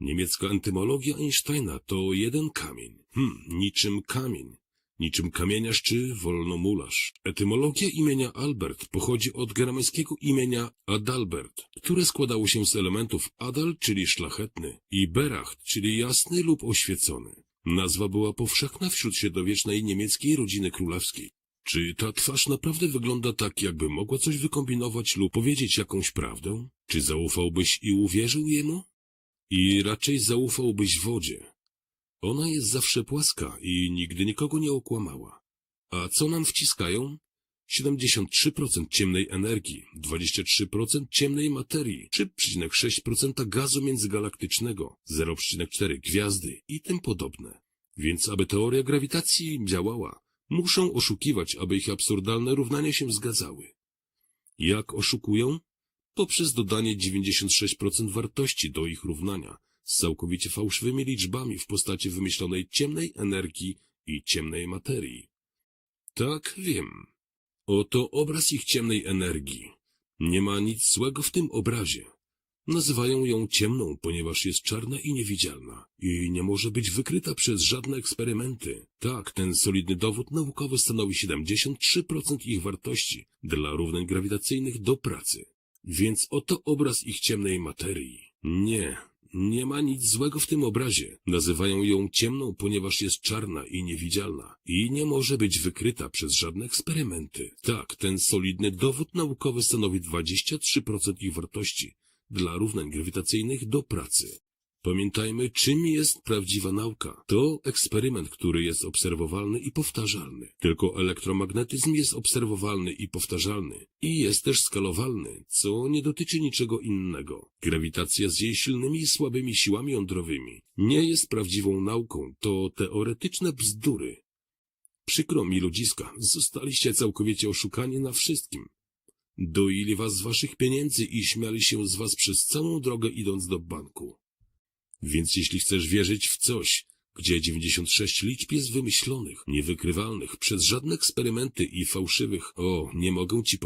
Niemiecka entymologia Einsteina to jeden kamień. Hmm, niczym kamień. Niczym kamieniarz czy wolnomularz. Etymologia imienia Albert pochodzi od germańskiego imienia Adalbert, które składało się z elementów Adal, czyli szlachetny, i Beracht, czyli jasny lub oświecony. Nazwa była powszechna wśród średniowiecznej niemieckiej rodziny królewskiej. Czy ta twarz naprawdę wygląda tak, jakby mogła coś wykombinować lub powiedzieć jakąś prawdę? Czy zaufałbyś i uwierzył jemu? I raczej zaufałbyś wodzie. Ona jest zawsze płaska i nigdy nikogo nie okłamała. A co nam wciskają? 73% ciemnej energii, 23% ciemnej materii, 3,6% gazu międzygalaktycznego, 0,4 gwiazdy i tym podobne. Więc aby teoria grawitacji działała, muszą oszukiwać, aby ich absurdalne równania się zgadzały. Jak oszukują? Poprzez dodanie 96% wartości do ich równania z całkowicie fałszywymi liczbami w postaci wymyślonej ciemnej energii i ciemnej materii. Tak, wiem. Oto obraz ich ciemnej energii. Nie ma nic złego w tym obrazie. Nazywają ją ciemną, ponieważ jest czarna i niewidzialna i nie może być wykryta przez żadne eksperymenty. Tak, ten solidny dowód naukowy stanowi 73% ich wartości dla równań grawitacyjnych do pracy. Więc oto obraz ich ciemnej materii. Nie, nie ma nic złego w tym obrazie. Nazywają ją ciemną, ponieważ jest czarna i niewidzialna i nie może być wykryta przez żadne eksperymenty. Tak, ten solidny dowód naukowy stanowi 23% ich wartości dla równań grawitacyjnych do pracy. Pamiętajmy, czym jest prawdziwa nauka. To eksperyment, który jest obserwowalny i powtarzalny. Tylko elektromagnetyzm jest obserwowalny i powtarzalny. I jest też skalowalny, co nie dotyczy niczego innego. Grawitacja z jej silnymi i słabymi siłami jądrowymi nie jest prawdziwą nauką, to teoretyczne bzdury. Przykro mi, ludziska, zostaliście całkowicie oszukani na wszystkim. Doili was z waszych pieniędzy i śmiali się z was przez całą drogę idąc do banku. Więc jeśli chcesz wierzyć w coś, gdzie 96 liczb jest wymyślonych, niewykrywalnych przez żadne eksperymenty i fałszywych, o, nie mogę ci